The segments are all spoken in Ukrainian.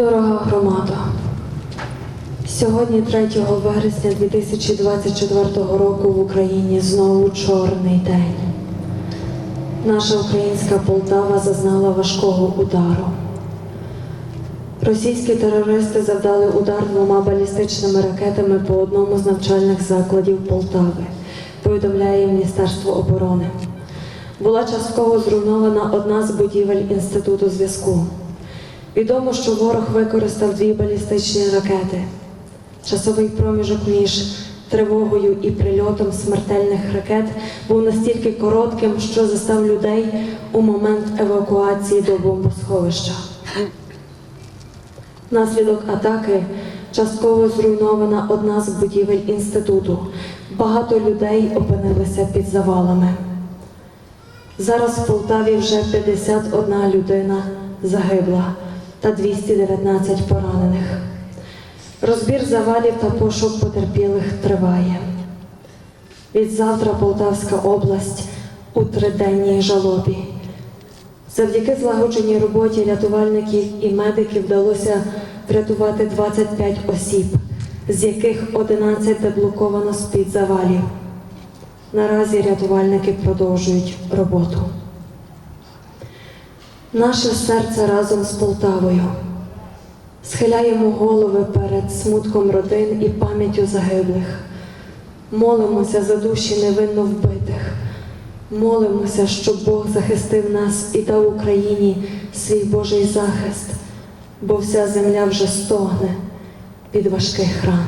Дорога громада, сьогодні 3 вересня 2024 року в Україні знову чорний день. Наша українська Полтава зазнала важкого удару. Російські терористи завдали удар двома балістичними ракетами по одному з навчальних закладів Полтави, повідомляє Міністерство оборони. Була частково зруйнована одна з будівель Інституту зв'язку. Відомо, що ворог використав дві балістичні ракети. Часовий проміжок між тривогою і прильотом смертельних ракет був настільки коротким, що застав людей у момент евакуації до бомбосховища. Внаслідок атаки частково зруйнована одна з будівель інституту. Багато людей опинилися під завалами. Зараз в Полтаві вже 51 людина загибла та 219 поранених. Розбір завалів та пошук потерпілих триває. Відзавтра Полтавська область у триденній жалобі. Завдяки злагодженій роботі рятувальників і медиків вдалося врятувати 25 осіб, з яких 11 деблоковано з-під завалів. Наразі рятувальники продовжують роботу. Наше серце разом з Полтавою. Схиляємо голови перед смутком родин і пам'яттю загиблих. Молимося за душі невинно вбитих. Молимося, щоб Бог захистив нас і дав Україні свій Божий захист, бо вся земля вже стогне від важких ран.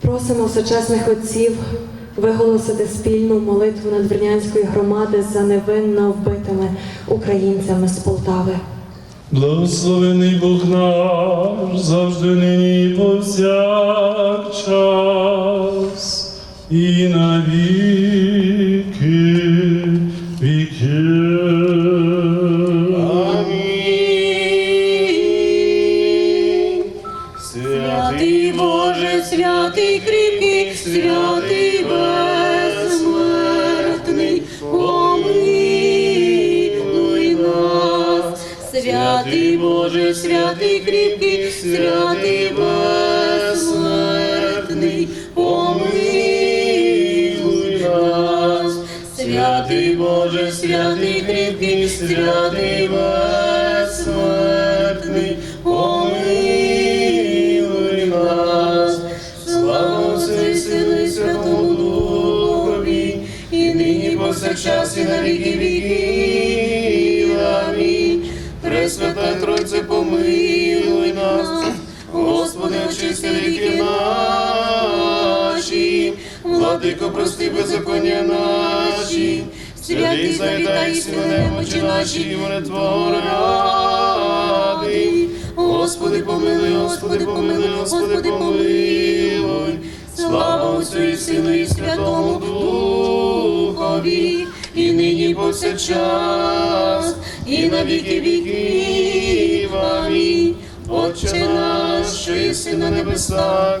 Просимо всечесних отців виголосити спільну молитву надвірнянської громади за невинно вбитими українцями з Полтави. Благословений Бог наш, завжди нині повсякчас, і на віки віків. Боже, святий кріпкий, святий безсмертний, помилуй нас. Святий Боже, святий кріпкий, святий безсмертний, владико, прости беззаконня наші, святий завітай сили немочі наші, і ради. Господи, помилуй, Господи, помилуй, Господи, помилуй. Слава Отцю Сину і Святому Духові, і нині повсякчас, і на віки віків. Отче наш, що єси на небесах,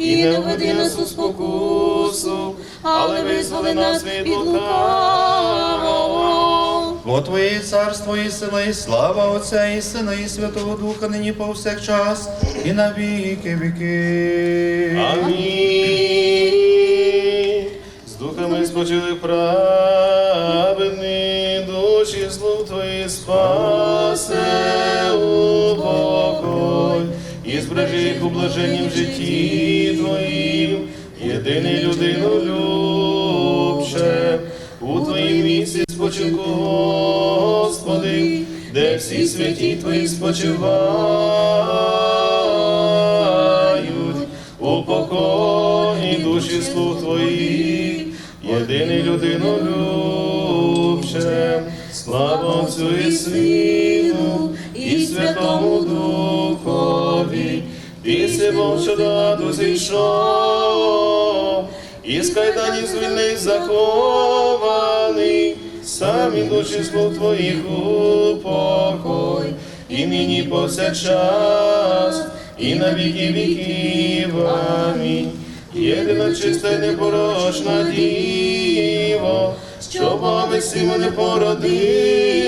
І не введи нас у спокусу, але визволи нас від лукавого. Бо Твоє царство і сила, і слава Отця, і Сина, і Святого Духа, нині повсякчас, і на віки віки. Амінь. З духами спочили праведні, душі слуг Твої спасе покой, і збережи у блаженнім житті Твоїм, єдиний людину любче, у Твоїм місці спочинку, Господи, де всі святі Твої спочивають, у покої душі слуг Твоїх, єдиний людину любче, слава Отцю і Сину, і Святому Духові, і Сивом, що до аду зійшов, і з кайдані звільний захований, самі душі слуг твоїх упокой, і нині повсякчас, і на віки віків. Амінь. Єдина чиста й непорочна діво, що баби мене породила,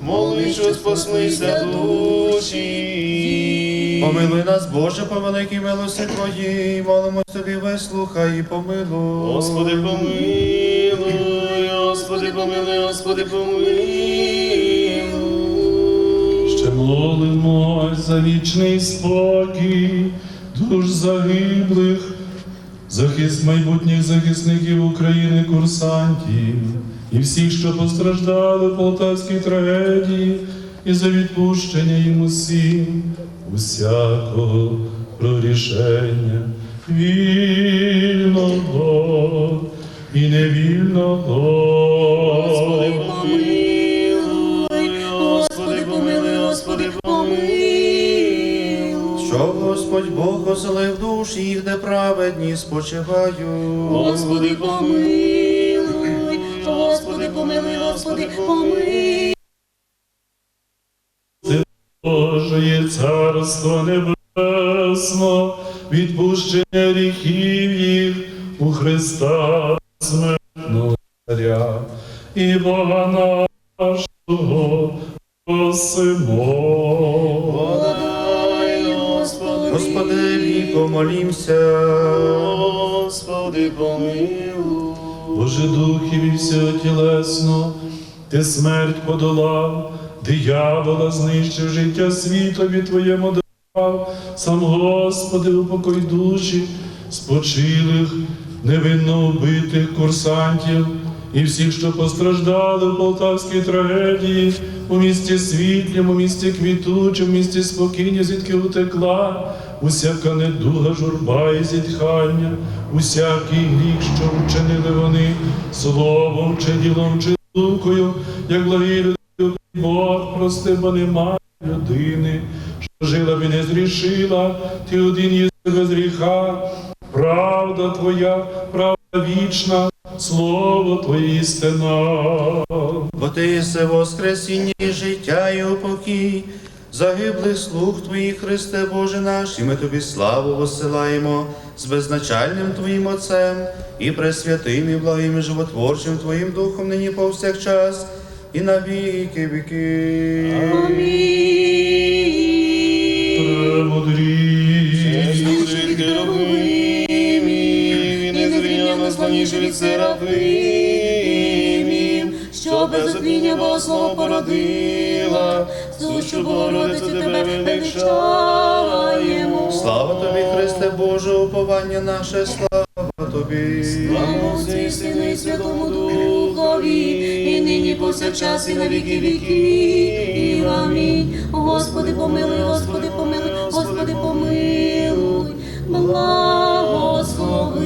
молви, що спаслися душі. Помилуй нас, Боже, по великій милості Твоїй, молимось Тобі, вислухай і помилуй. Господи, помилуй, Господи, помилуй, Господи, помилуй. Ще молимось за вічний спокій, душ загиблих, захист майбутніх захисників України, курсантів і всіх, що постраждали в полтавській трагедії, і за відпущення їм усім усякого прорішення вільного і невільного. Господи, помилуй, Господи, помилуй, Господи, помилуй. Щоб Господь Бог оселив душі їх, де праведні спочивають. Господи, помилуй, Господи, помилуй, Господи, помилуй. Божє царство небесно, відпущення гріхів їх у Христа смертного царя і Бога нашого просимо. Господи, Господи, помолімся. Господи, помилуй. Боже духів і всього тілесно, ти смерть подолав, диявола знищив життя світові Твоєму дав, сам Господи, упокой душі спочилих, невинно вбитих курсантів і всіх, що постраждали в полтавській трагедії, у місті світлім, у місті квітучим, у місті спокійні, звідки утекла, усяка недуга, журба і зітхання, усякий гріх, що вчинили вони словом чи ділом, чи думкою, як благі люди, Бог прости, бо немає людини, що жила б і не зрішила, ти один є без гріха, правда твоя, правда вічна, слово твоє істина. Бо ти єси воскресіння і життя і упокій, загиблих слуг Твоїх, Христе Боже наш, і ми Тобі славу посилаємо з безначальним Твоїм Отцем і пресвятим і благим і животворчим Твоїм Духом нині повсякчас і на віки віки. Премудрій. Служить Херовимів, і незрівняно славніше від Серафимів, що без одміння Богослова породила, сущу Богородицю тебе величаємо. Слава Тобі, Христе Боже, уповання наше, слава Тобі. Слава Отцю і Сину і Святому Духові, і нині повсякчас і на віки віків. Амінь. Господи, помилуй, Господи, помилуй, Господи, помилуй, благослови.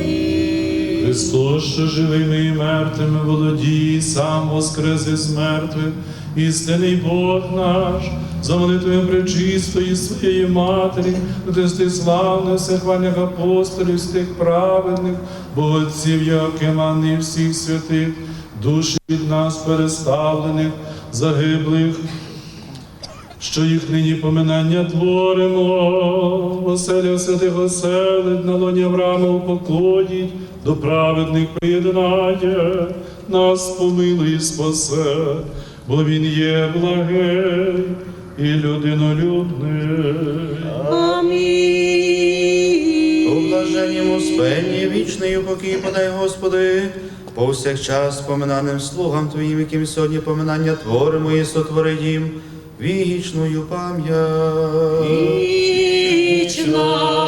Христос, що живими і мертвими володіє, сам воскрес із мертвих, істинний Бог наш, за молитвою пречистої своєї матері, Христи славних всехвальних апостолів, стих праведних, Богоців Якиман і всіх святих, душі від нас переставлених, загиблих, що їх нині поминання творимо, оселя святих оселить, на лоні Авраама упокоїть, до праведних приєднає, нас помилуй спасе, бо він є благий і людинолюбний. У Амінь. блаженнім спенні вічний упокій подай, Господи, повсякчас поминаним слугам Твоїм, яким сьогодні поминання творимо і сотвори їм вічною пам'ять. Вічная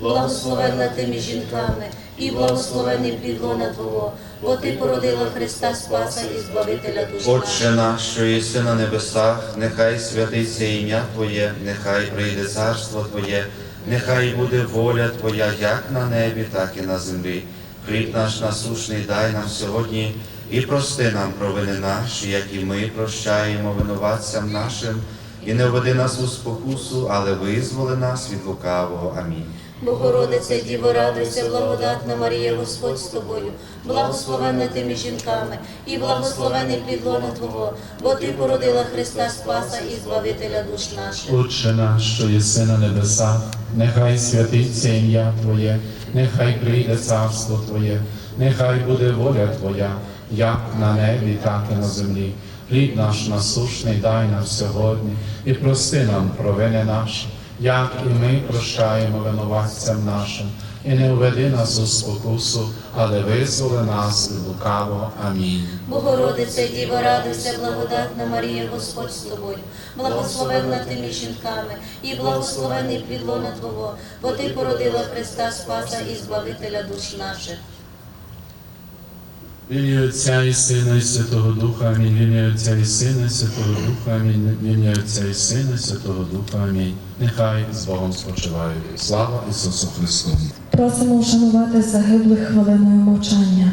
благословенна ти між жінками, і благословений плід лона Твого, бо ти породила Христа Спаса і Збавителя душ Отче наш, що єси на небесах, нехай святиться ім'я Твоє, нехай прийде царство Твоє, нехай буде воля Твоя, як на небі, так і на землі. Хліб наш насушний дай нам сьогодні і прости нам провини наші, як і ми прощаємо винуватцям нашим, і не введи нас у спокусу, але визволи нас від лукавого. Амінь. Богородице, Діво, радуйся, благодатна Марія, Господь з тобою, благословенна ти між жінками, і благословений плід лона Твого, бо ти породила Христа Спаса і Збавителя душ наших. Отче наш, що єси на небесах, нехай святиться ім'я Твоє, нехай прийде царство Твоє, нехай буде воля Твоя, як на небі, так і на землі. Хліб наш насушний дай нам сьогодні, і прости нам провини наші, як і ми прощаємо винуватцям нашим, і не введи нас у спокусу, але визволи нас від лукавого. Амінь. Богородице, Діво, радуйся, благодатна Марія, Господь з тобою, благословенна ти між жінками, і благословений плід лона Твого, бо ти породила Христа Спаса і Збавителя душ наших. Ім'я Отця і Сина, і Святого Духа, Амінь. Ім'я Отця і Сина, і Святого Духа, Амінь. Ім'я Отця і Сина, і Святого Духа, Амінь. Нехай з Богом спочивають. Слава Ісусу Христу! Просимо вшанувати загиблих хвилиною мовчання.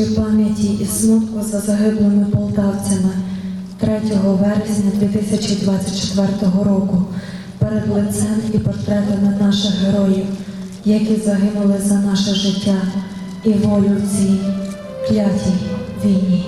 Запалити пам'яті і смутку за загиблими полтавцями 3 вересня 2024 року перед лицем і портретами наших героїв, які загинули за наше життя і волю в цій клятій війні.